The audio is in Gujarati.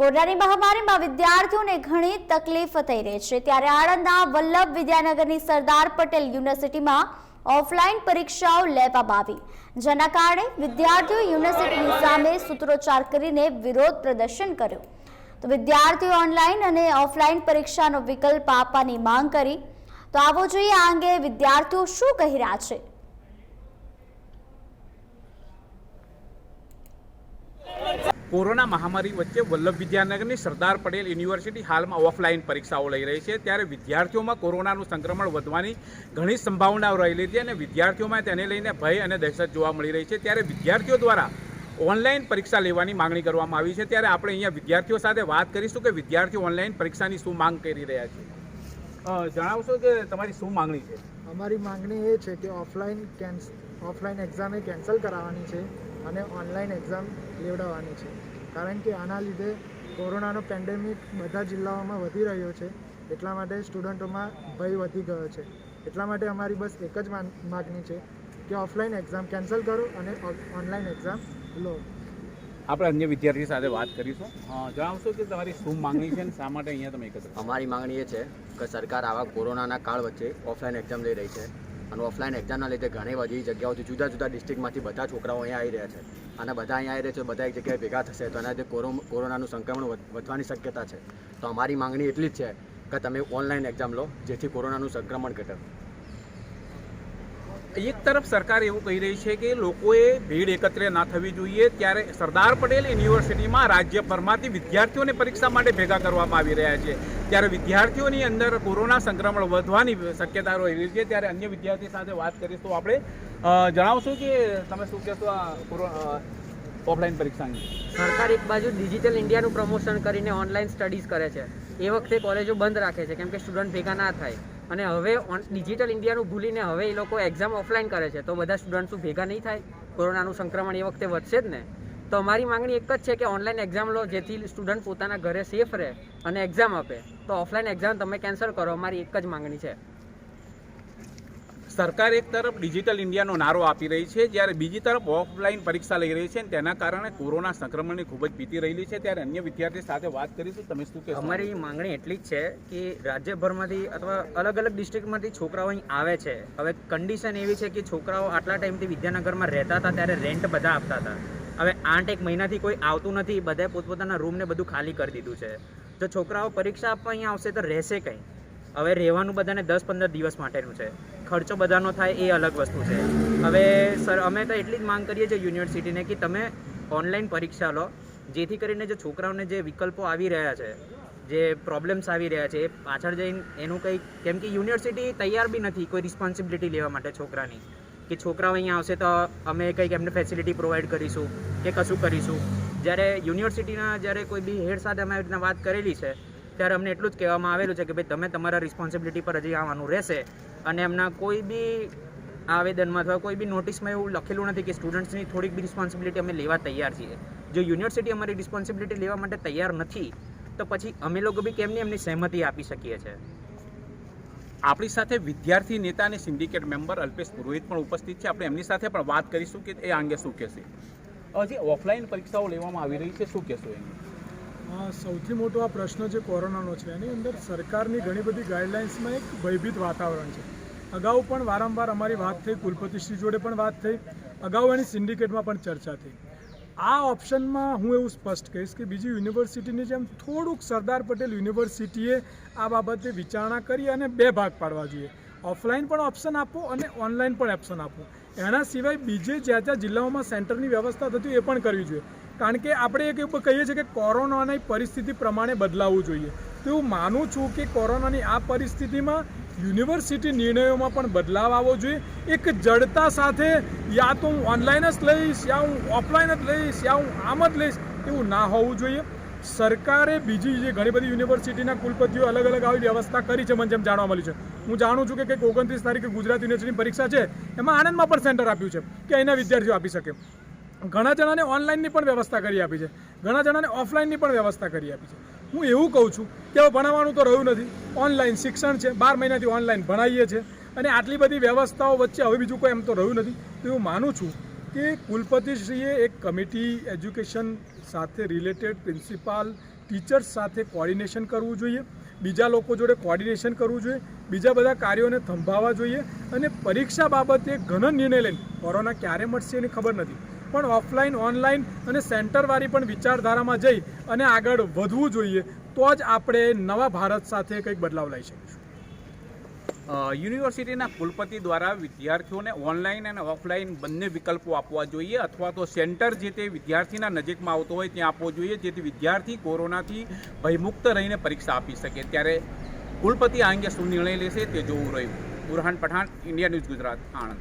કોરોનાની મહામારીમાં વિદ્યાર્થીઓને ઘણી તકલીફ થઈ રહી છે. ત્યારે આણંદના વલ્લભ વિદ્યાનગરની સરદાર પટેલ યુનિવર્સિટીમાં ઓફલાઈન પરીક્ષાઓ લેવામાં આવી. જેના કારણે વિદ્યાર્થીઓ યુનિવર્સિટીની સામે સૂત્રોચ્ચાર કરીને વિરોધ પ્રદર્શન કર્યું. તો વિદ્યાર્થીઓ ઓનલાઈન અને ઓફલાઈન પરીક્ષાનો વિકલ્પ આપવાની માંગ કરી. તો આવો જોઈએ આ અંગે વિદ્યાર્થીઓ શું કહી રહ્યા છે. કોરોના મહામારી વચ્ચે વલ્લભ વિદ્યાનગરની સરદાર પટેલ યુનિવર્સિટી હાલમાં ઓફલાઈન પરીક્ષાઓ લઈ રહી છે. ત્યારે વિદ્યાર્થીઓમાં કોરોનાનું સંક્રમણ વધવાની ઘણી સંભાવનાઓ રહેલી છે અને વિદ્યાર્થીઓમાં તેને લઈને ભય અને દહેશત જોવા મળી રહી છે. ત્યારે વિદ્યાર્થીઓ દ્વારા ઓનલાઈન પરીક્ષા લેવાની માંગણી કરવામાં આવી છે. ત્યારે આપણે અહીંયા વિદ્યાર્થીઓ સાથે વાત કરીશું કે વિદ્યાર્થીઓ ઓનલાઈન પરીક્ષાની શું માંગ કરી રહ્યા છે. જણાવશો કે તમારી શું માંગણી છે? અમારી માંગણી એ છે કે ઓફલાઈન કેન્સ ઓફલાઈન એક્ઝામે કેન્સલ કરાવવાની છે. અને ઓનલાઈન એક્ઝામ લેવડાવવાની છે. કારણ કે આના લીધે કોરોનાનો પેન્ડેમિક બધા જિલ્લાઓમાં વધી રહ્યો છે. એટલા માટે સ્ટુડન્ટોમાં ભય વધી ગયો છે. એટલા માટે અમારી બસ એક જ માગણી છે કે ઓફલાઈન એક્ઝામ કેન્સલ કરો અને ઓનલાઈન એક્ઝામ લો. આપણે અન્ય વિદ્યાર્થી સાથે વાત કરીશું. જણાવશો કે તમારી શું માંગણી છે અને શા માટે અહીંયા તમે એકત્ર અમારી માંગણી એ છે કે સરકાર આવા કોરોનાના કાળ વચ્ચે ઓફલાઈન એક્ઝામ લઈ રહી છે. અને ઓફલાઈન એક્ઝામના લીધે ઘણી બધી જગ્યાઓથી જુદા જુદા ડિસ્ટ્રિક્ટમાંથી બધા છોકરાઓ અહીંયા આવી રહ્યા છે. અને બધા અહીંયા આવી રહ્યા છે, બધા એક જગ્યાએ ભેગા થશે. તો એના લીધે કોરો- કોરોનાનું સંક્રમણ વધવાની શક્યતા છે. તો અમારી માંગણી એટલી જ છે કે તમે ઓનલાઈન એક્ઝામ લો, જેથી કોરોનાનું સંક્રમણ ઘટે. એક તરફ સરકાર એવું કહી રહી છે કે લોકોએ ભીડ એકત્ર ના થવી જોઈએ, ત્યારે સરદાર પટેલ યુનિવર્સિટીમાં રાજ્યભરમાંથી વિદ્યાર્થીઓને પરીક્ષા માટે ભેગા કરવામાં આવી રહ્યા છે. ત્યારે વિદ્યાર્થીઓની અંદર કોરોના સંક્રમણ વધવાની શક્યતા રહી છે. ત્યારે અન્ય વિદ્યાર્થી સાથે વાત કરીશું આપણે જણાવશું કે તમે શું કહેશો આ ઓફલાઈન પરીક્ષાની સરકાર એક બાજુ ડિજિટલ ઇન્ડિયાનું પ્રમોશન કરીને ઓનલાઈન સ્ટડીઝ કરે છે. એ વખતે કોલેજો બંધ રાખે છે, કેમ કે સ્ટુડન્ટ ભેગા ના થાય. અને હવે ડિજિટલ ઇન્ડિયાનું ભૂલીને હવે એ લોકો એક્ઝામ ઓફલાઈન કરે છે. તો બધા સ્ટુડન્ટ ભેગા નહીં થાય. કોરોનાનું સંક્રમણ એ વખતે વધશે જ ને. તો અમારી માંગણી એક જ છે કે ઓનલાઈન એક્ઝામ લો, જેથી સ્ટુડન્ટ પોતાના ઘરે સેફ રહે અને એક્ઝામ આપે. તો ઓફલાઈન એક્ઝામ તમે કેન્સલ કરો. અમારી એક જ માંગણી છે. સરકાર એક તરફ ડિજિટલ ઇન્ડિયાનો નારો આપી રહી છે, જ્યારે બીજી તરફ ઓફલાઈન પરીક્ષા લઈ રહી છે અને તેના કારણે કોરોના સંક્રમણની ખૂબ જ ભીતી રહેલી છે. ત્યારે અન્ય વિદ્યાર્થી સાથે વાત કરીશું. તમે શું કે અમારી માંગણી એટલી જ છે કે રાજ્યભરમાંથી અથવા અલગ અલગ ડિસ્ટ્રિક્ટમાંથી છોકરાઓ અહીં આવે છે. હવે કન્ડિશન એવી છે કે છોકરાઓ આટલા ટાઈમથી વિદ્યાનગરમાં રહેતા હતા, ત્યારે રેન્ટ બધા આપતા હતા. હવે આઠ એક મહિનાથી કોઈ આવતું નથી, બધાએ પોતપોતાના રૂમને બધું ખાલી કરી દીધું છે. જો છોકરાઓ પરીક્ષા આપવા અહીંયા આવશે તો રહેશે કંઈ? હવે રહેવાનું બધાને દસ પંદર દિવસ માટેનું છે. ખર્ચો બધાનો થાય એ અલગ વસ્તુ છે. હવે સર, અમે તો એટલી જ માંગ કરીએ છીએ યુનિવર્સિટીને કે તમે ઓનલાઈન પરીક્ષા લો, જેથી કરીને જે છોકરાઓને જે વિકલ્પો આવી રહ્યા છે, જે પ્રોબ્લેમ્સ આવી રહ્યા છે પાછળ જઈને એનું કંઈ કેમ કે યુનિવર્સિટી તૈયાર બી નથી કોઈ રિસ્પોન્સિબિલિટી લેવા માટે છોકરાની. કે છોકરાઓ અહીંયા આવશે તો અમે કંઈક એમને ફેસિલિટી પ્રોવાઈડ કરીશું કે કશું કરીશું. જ્યારે યુનિવર્સિટીના જ્યારે કોઈ બી હેડ સાથે અમે રીતના વાત કરેલી છે ત્યારે અમને એટલું જ કહેવામાં આવેલું છે કે ભાઈ તમે તમારા રિસ્પોન્સિબિલિટી પર હજી આવવાનું રહેશે. અને એમના કોઈ બી આવેદનમાં અથવા કોઈ બી નોટિસમાં એવું લખેલું નથી કે સ્ટુડન્ટ્સની થોડીક બી રિસ્પોન્સિબિલિટી અમે લેવા તૈયાર છીએ. જો યુનિવર્સિટી અમારી રિસ્પોન્સિબિલિટી લેવા માટે તૈયાર નથી તો પછી અમે લોકો બી કેમની એમની સહેમતી આપી શકીએ છીએ આપણી સાથે વિદ્યાર્થી નેતા અને સિન્ડિકેટ મેમ્બર અલ્પેશ પુરોહિત પણ ઉપસ્થિત છે. આપણે એમની સાથે પણ વાત કરીશું કે એ અંગે શું કહેશે? હજી ઓફલાઈન પરીક્ષાઓ લેવામાં આવી રહી છે શું કહેશો એની? સૌથી મોટો આ પ્રશ્ન જે કોરોનાનો છે, એની અંદર સરકારની ઘણી બધી ગાઈડલાઇન્સમાં એક ભયભીત વાતાવરણ છે. અગાઉ પણ વારંવાર અમારી વાત થઈ, કુલપતિશ્રી જોડે પણ વાત થઈ, અગાઉ એની સિન્ડિકેટમાં પણ ચર્ચા થઈ. આ ઓપ્શનમાં હું એવું સ્પષ્ટ કહીશ કે બીજી યુનિવર્સિટીની જેમ થોડુંક સરદાર પટેલ યુનિવર્સિટીએ આ બાબતે વિચારણા કરી અને બે ભાગ પાડવા જોઈએ. ઓફલાઈન પણ ઓપ્શન આપો અને ઓનલાઈન પણ ઓપ્શન આપો. એના સિવાય બીજે જ્યાં જ્યાં જિલ્લાઓમાં સેન્ટરની વ્યવસ્થા થતી એ પણ કરવી જોઈએ. કારણ કે આપણે એક એવું કહીએ છીએ કે કોરોનાની પરિસ્થિતિ પ્રમાણે બદલાવવું જોઈએ. તો હું માનું છું કે કોરોનાની આ પરિસ્થિતિમાં યુનિવર્સિટી નિર્ણયોમાં પણ બદલાવ આવવો જોઈએ. એક જડતા સાથે યા તો હું ઓનલાઈન જ લઈશ, યા હું ઓફલાઈન જ લઈશ, યા હું આમ જ લઈશ, એવું ના હોવું જોઈએ. સરકારે બીજી જે ઘણી બધી યુનિવર્સિટીના કુલપતિઓ અલગ અલગ આવી વ્યવસ્થા કરી છે મને જેમ જાણવા મળ્યું છે. હું જાણું છું કે કંઈક ઓગણત્રીસ તારીખે ગુજરાત યુનિવર્સિટીની પરીક્ષા છે. એમાં આણંદમાં પણ સેન્ટર આપ્યું છે કે અહીંના વિદ્યાર્થીઓ આપી શકે. ઘણા જણાને ઓનલાઈનની પણ વ્યવસ્થા કરી આપી છે. ઘણા જણાને ઓફલાઈનની પણ વ્યવસ્થા કરી આપી છે. હું એવું કહું છું કે હવે ભણાવવાનું તો રહ્યું નથી. ઓનલાઈન શિક્ષણ છે. બાર મહિનાથી ઓનલાઈન ભણાવીએ છીએ અને આટલી બધી વ્યવસ્થાઓ વચ્ચે હવે બીજું કોઈ એમ તો રહ્યું નથી. તો હું માનું છું કે કુલપતિશ્રીએ એક કમિટી એજ્યુકેશન સાથે રિલેટેડ પ્રિન્સિપાલ, ટીચર્સ સાથે કોર્ડિનેશન કરવું જોઈએ. બીજા લોકો જોડે કોર્ડિનેશન કરવું જોઈએ. બીજા બધા કાર્યોને થંભાવવા જોઈએ. અને પરીક્ષા બાબતે ઘણા નિર્ણય લઈને, કોરોના ક્યારે મળશે એની ખબર નથી. પણ ઓફલાઈન, ઓનલાઈન અને સેન્ટરવાળી પણ વિચારધારામાં જઈ અને આગળ વધવું જોઈએ, તો જ આપણે નવા ભારત સાથે કંઈક બદલાવ લાવી શકીશું. યુનિવર્સિટીના કુલપતિ દ્વારા વિદ્યાર્થીઓને ઓનલાઈન અને ઓફલાઈન બંને વિકલ્પો આપવા જોઈએ, અથવા તો સેન્ટર જે તે વિદ્યાર્થીના નજીકમાં આવતો હોય ત્યાં આપવો જોઈએ, જેથી વિદ્યાર્થી કોરોનાથી ભયમુક્ત રહીને પરીક્ષા આપી શકે. ત્યારે કુલપતિ આ અંગે શું નિર્ણય લેશે તે જોવું રહ્યું. Burhan Pathan, India News Gujarat, Anand.